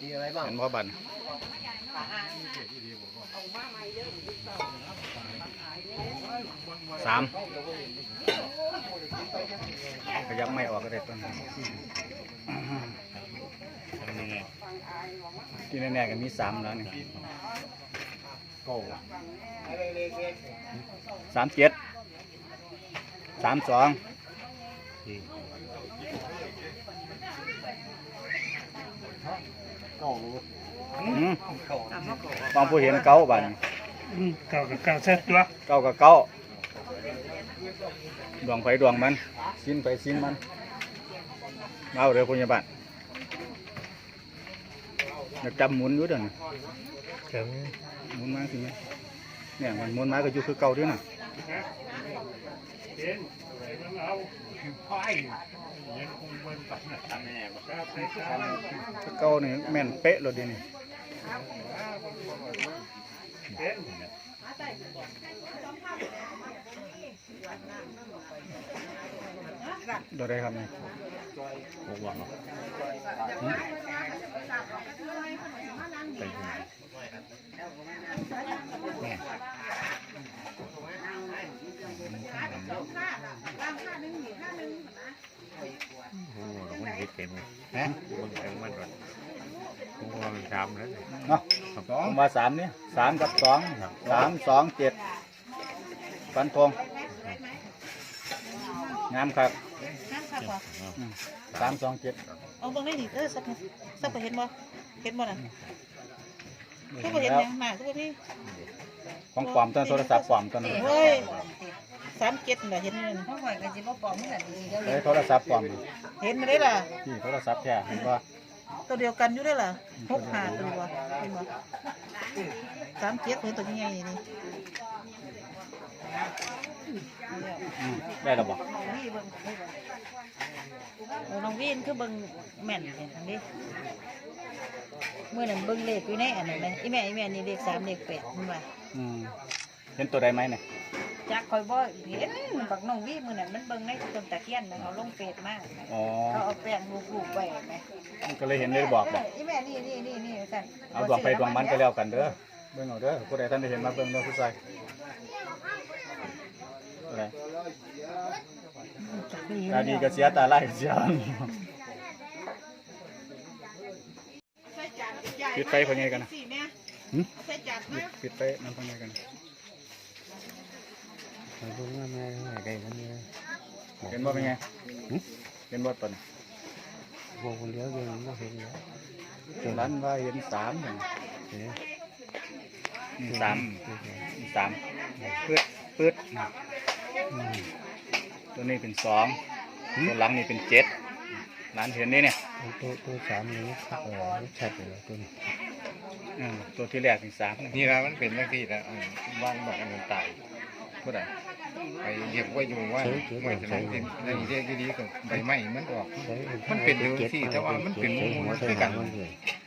มีอะไรบ้างเห็นพ่อบันสามขยับไม่ออกก็ได้ต้นที่แน่ๆก็มีสามแล้วนี่โก้สามเจ็ดสามสอง โก้ อืมบางผู้เห็นเก้าบันอืมเก่ากับเก่าเสร็จตัวเก้ากับเก้าดวงไฟดวงมันสิ้นไฟสิ้นมันเอาเรือพยาบาลอยากจำหมุนอยู่เดี๋ยวนี้จังหมุนมาสิแม่เนี่ยมันหมุนมาก็อยู่คือเก่าด้วยน่ะ เห็นมันเอาไฟยังคงเบิ่งแม่บอกว่าเนี่แม่นเป๊ะเลยเดี๋ยวนี้เห็นตัวใดครับเนี่ยผมว่าโอ้โหมันเห็ด เต็มเลยฮะมันเต็มมันก่อนผมว่ามันทำแล้วเนาะผมว่าสามนี่สามกับสองสามสองเจ็ดฟันธงงามครับน้ำค่ะพ่ออืมสามสองเจ็ดเอาเบิ่งได้นี่เออสักนิดสักไปเห็นบ่เห็นบ่น่ะทุกคนเห็นหยังมาทุกคนนี่ของปลอมตอนโทรศัพท์ปลอมตอนนั้นเฮ้ย สามเจ็ดน่ะเห็นเลยเพราะว่าก็สิบ่ปลอมนี่แหละดีเดี๋ยวเฮ้ยโทรศัพท์ปลอมเห็นได้ล่ะที่โทรศัพท์แท้เห็นป่ะตัวเดียวกันอยู่ได้ล่ะหกห้าตัวบ่เห็นบ่สามเจ็ดเห็นตัวใหญ่ๆนี่อืมได้แล้วบ่เออน้องวินคือเบิ่งแม่นเนี่ยอันนี้เมื่อนั้นเบิ่งเลขอยู่ในอันนั้นเลยอีแม่อีแม่นี่เลขสามเลขแปดมันว่าอืมเห็นตัวใดไหมเนี่ย จักคอยบ่เห็นบักน้องวีมื้อนั้นมันเบิ่งในต้นตะเคียนนะเขาลงเฟซมาอ๋อเขาเอาแป้งลูบๆไว้แม่ก็เลยเห็นเลยบอกบอกอีแม่นี่นี่นี่นี่สั่นเอาดวงไฟดวงมันก็แล้วกันเด้อเบิ่งเอาเด้อผู้ใดท่านได้เห็นมาเบิ่งเด้อผู้ชายอะไรตาดีก็เสียตาไล่เสียปิดไฟพอไงกันนะหึปิดปิดไฟนั่นพอไงกัน มันรู้ว่าแม่ได้มันเนี่ยเห็นบ่เป็นไงหึเห็นบ่ตอนนี้พวกคนเดียวยังไม่เห็นเลยร้านว่าเห็นสามเนี่ยเห็นอืมสามอืมสามปืดปืดตัวนี้เป็นสองตัวหลังนี่เป็นเจ็ดร้านเห็นนี่เนี่ยตัวตัวสามนี้เออชัดเลยตัวนี้อืมตัวที่แรกเป็นสามนี่นะมันเป็นเรื่องที่นะอืมวางแบบอันนั้นตาย ผู้ใดไปเรียกว่าอยู่ว่าหวยจะไหนเป็นในเรียกดีๆกับใบไม้มันออก มันเป็นเรื่องที่แต่ว่ามันเป็นหมู่มันคือกัน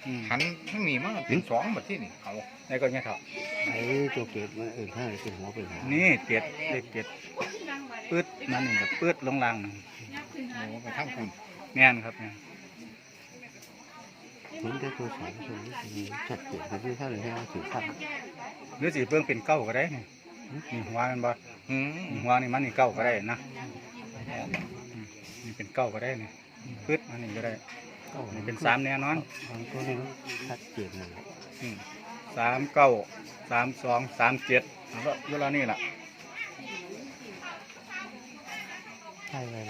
อืมหันมันมีมากเป็นสองแบบที่นี่เอานี่ก็เนี่ยครับไอ้ตัวเก็บมันอื่นข้างเป็นหัวเป็นหัวนี่เจ็ดเลขเจ็ดปืดนั่นนี่แบบปืดลงล่างน่ะโอ้ไปทั้งคุณแม่นครับเนี่ยเห็นแต่ตัวสามตัวนี้ชัดเจนแต่ที่ท่านให้เอาสีข้างหรือสีเพิ่งเป็นเก้าก็ได้นี่ นี่หัวมันบ่อืมนี่หัวนี่มันนี่เก้าก็ได้นะอืมนี่เป็นเก้าก็ได้นี่ปืดมันนี่ก็ได้นี่เป็นสามแน่นอนตัวนี้ชัดเจนเลยอืมสามเก้าสามสองสามเจ็ดแล้วก็เวลานี่แหละใช่เลย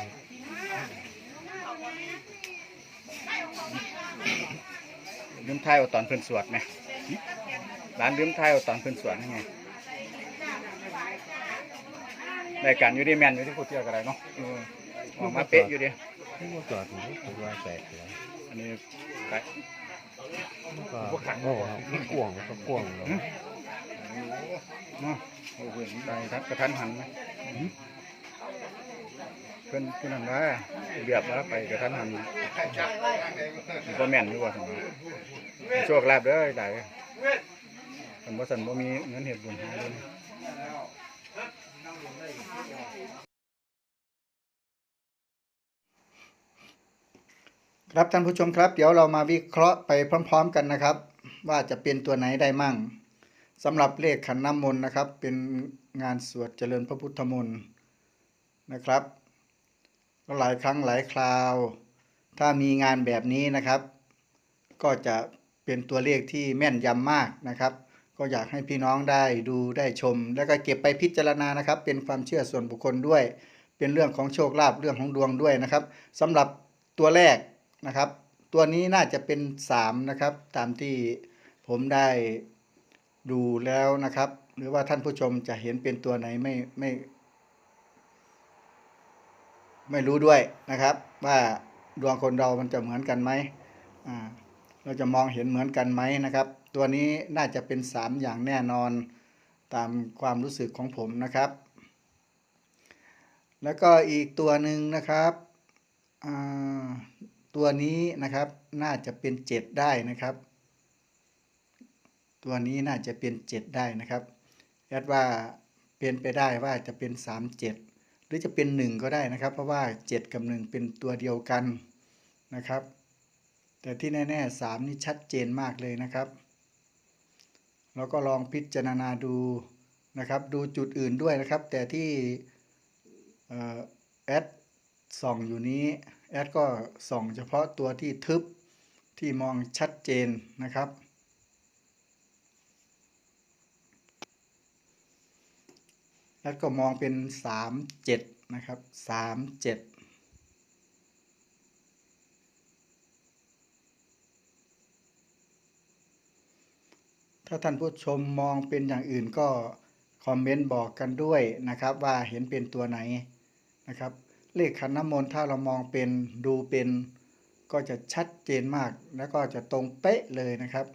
ลืมท้ายเอาตอนเพิ่นสวดไหมหึร้านลืมท้ายเอาตอนเพิ่นสวดยังไง รายการอยู่ที่แมนอยู่ที่ผู้เที่ยวกันไรเนาะเออออกมาเป๊ะอยู่ดิที่ว่าจอดอยู่ตัวว่าแตกเลยอันนี้ไปก็โอ้มันกวางก็กวางเลยเนาะโอ้โหไปทักกระทันหันไหมหึเพิ่นเพิ่นนั่นว่าเบียบว่าไปกระทันหันมันก็แม่นอยู่ว่าซั่นว่าโชคลาภเด้อได้คันบ่ซั่นบ่มีเงินเฮ็ดบุญหาเลย ครับท่านผู้ชมครับ เดี๋ยวเรามาวิเคราะห์ไปพร้อม ๆ กันนะครับ ว่าจะเป็นตัวไหนได้มั่งสำหรับเลขขันน้ำมนต์นะครับ เป็นงานสวดเจริญพระพุทธมนต์นะครับหลายครั้งหลายคราว ถ้ามีงานแบบนี้นะครับ ก็จะเป็นตัวเลขที่แม่นยำมากนะครับ ก็อยากให้พี่น้องได้ดูได้ชม แล้วก็เก็บไปพิจารณานะครับ เป็นความเชื่อส่วนบุคคลด้วย เป็นเรื่องของโชคลาภเรื่องของดวงด้วยนะครับสำหรับตัวแรกนะครับ ตัวนี้น่าจะเป็น 3 นะครับ ตามที่ผมได้ดูแล้วนะครับ หรือว่าท่านผู้ชมจะเห็นเป็นตัวไหนไม่ไม่ ไม่รู้ด้วยนะครับ ว่าดวงคนเรามันจะเหมือนกันไหมเราจะมองเห็นเหมือนกันไหมนะครับ ตัวนี้น่าจะเป็น 3 อย่างแน่นอนตามความรู้สึกของผมนะครับ แล้วก็อีกตัวหนึ่งนะครับตัวนี้นะครับน่าจะเป็น 7 ได้นะครับ ตัวนี้น่าจะเป็น 7 ได้นะครับแอดว่าเป็นไปได้ว่าจะเป็น 3 7 หรือจะเป็น 1 ก็ได้นะครับ เพราะว่า 7 กับ 1 เป็นตัวเดียวกันนะครับ แต่ที่แน่ ๆ 3 นี่ชัดเจนมากเลยนะครับ เราก็ลองพิจารณาดูนะครับ ดูจุดอื่นด้วยนะครับ แต่ที่แอดส่องอยู่นี้แอดก็ส่องเฉพาะตัวที่ทึบที่มองชัดเจนนะครับ แอดก็มองเป็น 37 นะครับ 37 ถ้าท่านผู้ชมมองเป็นอย่างอื่นก็คอมเมนต์บอกกันด้วยนะครับว่าเห็นเป็นตัวไหนนะครับ เลขขันน้ำมนต์ถ้าเรามองเป็นดูเป็นก็จะชัดเจนมากแล้วก็จะตรงเป๊ะเลยนะครับ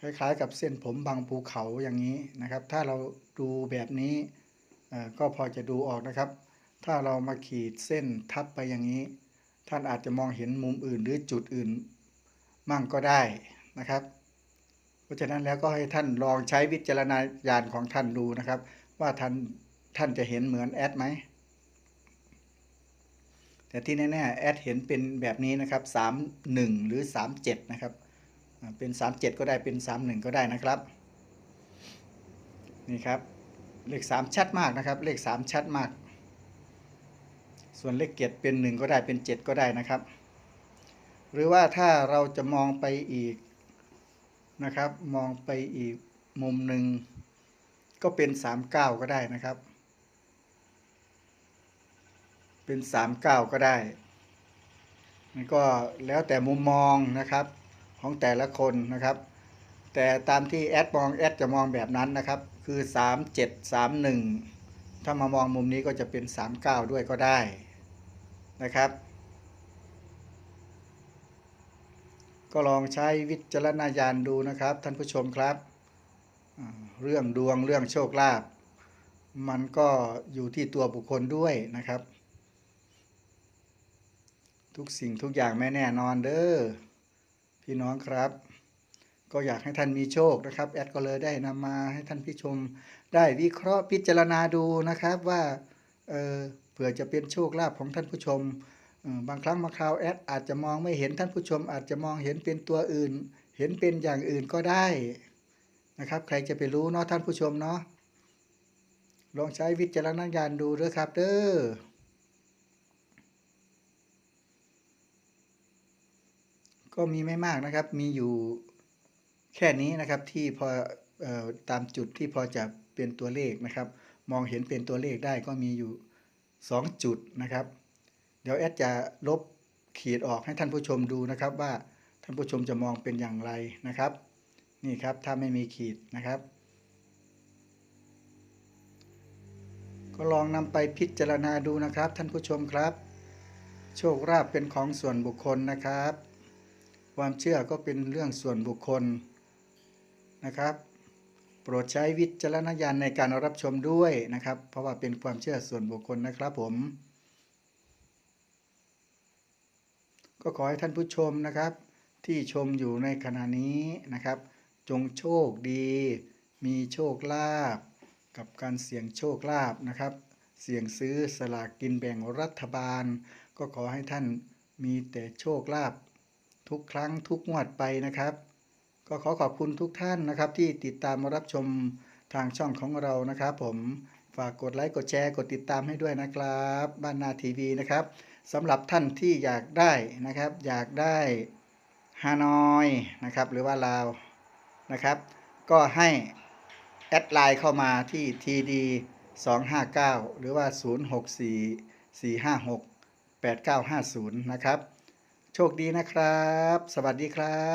คล้ายๆกับเส้นผมบางภูเขาอย่างนี้นะครับ ถ้าเราดูแบบนี้ก็พอจะดูออกนะครับ ถ้าเรามาขีดเส้นทับไปอย่างนี้ ท่านอาจจะมองเห็นมุมอื่นหรือจุดอื่น มั่งก็ได้นะครับ เพราะฉะนั้นแล้วก็ให้ท่านลองใช้วิจารณญาณของท่านดูนะครับ ว่าท่านท่านจะเห็นเหมือนแอดไหมแต่ที่แน่ๆแอดเห็นเป็นแบบนี้นะครับ 31 หรือ 37 นะครับอ่าเป็น 37 ก็ได้เป็น 31 ก็ได้นะครับ นี่ครับ เลข 3 ชัดมากนะครับ เลข 3 ชัดมาก ส่วนเลขเกียรเป็น 1 ก็ได้เป็น 7 ก็ได้นะครับ หรือว่าถ้าเราจะมองไปอีก นะครับ มองไปอีกมุมหนึ่งก็เป็น39ก็ได้นะครับ เป็น39ก็ได้มันก็แล้วแต่มุมมองนะครับของแต่ละคนนะครับ แต่ตามที่แอดมองแอดจะมองแบบนั้นนะครับ คือ37 31ถ้ามามองมุมนี้ก็จะเป็น39ด้วยก็ได้นะครับ ก็ลองใช้วิจารณญาณดูนะครับ ท่านผู้ชมครับ เรื่องดวงเรื่องโชคลาภมันก็อยู่ที่ตัวบุคคลด้วยนะครับ ทุกสิ่งทุกอย่างไม่แน่นอนเด้อพี่น้องครับ ก็อยากให้ท่านมีโชคนะครับแอดก็เลยได้นำมาให้ท่านผู้ชมได้วิเคราะห์พิจารณาดูนะครับว่าเออเผื่อจะเป็นโชคลาภของท่านผู้ชม บางครั้งบางคราวแอดอาจจะมองไม่เห็นท่านผู้ชม อาจจะมองเห็นเป็นตัวอื่น เห็นเป็นอย่างอื่นก็ได้นะครับ ใครจะไปรู้เนาะท่านผู้ชมเนาะลองใช้วิจารณญาณดูเด้อครับเด้อก็มีไม่มากนะครับ มีอยู่แค่นี้นะครับที่พอออตามจุดที่พอจะเป็นตัวเลขนะครับ มองเห็นเป็นตัวเลขได้ก็มีอยู่ 2 จุดนะครับ ดี๋ยวแอดจะลบขีดออกให้ท่านผู้ชมดูนะครับว่าท่านผู้ชมจะมองเป็นอย่างไรนะครับ นี่ครับถ้าไม่มีขีดนะครับ ก็ลองนำไปพิจารณาดูนะครับ ท่านผู้ชมครับ โชคลาภเป็นของส่วนบุคคลนะครับ ความเชื่อก็เป็นเรื่องส่วนบุคคลนะครับ โปรดใช้วิจารณญาณในการรับชมด้วยนะครับ เพราะว่าเป็นความเชื่อส่วนบุคคลนะครับผม ก็ขอให้ท่านผู้ชมนะครับ ที่ชมอยู่ในขณะนี้นะครับ จงโชคดี มีโชคลาภกับการเสี่ยงโชคลาภนะครับ เสี่ยงซื้อสลากกินแบ่งรัฐบาล ก็ขอให้ท่านมีแต่โชคลาภทุกครั้งทุกงวดไปนะครับ ก็ขอขอบคุณทุกท่านนะครับ ที่ติดตามมารับชมทางช่องของเรานะครับ ผมฝากกดไลค์กดแชร์กดติดตามให้ด้วยนะครับ บ้านนาทีวีนะครับ สำหรับท่านที่อยากได้นะครับ อยากได้ฮานอยนะครับ หรือว่าลาวนะครับ ก็ให้แอดไลน์เข้ามาที่ TD 259 หรือว่า 064 456 8950 นะครับ โชคดีนะครับ สวัสดีครับ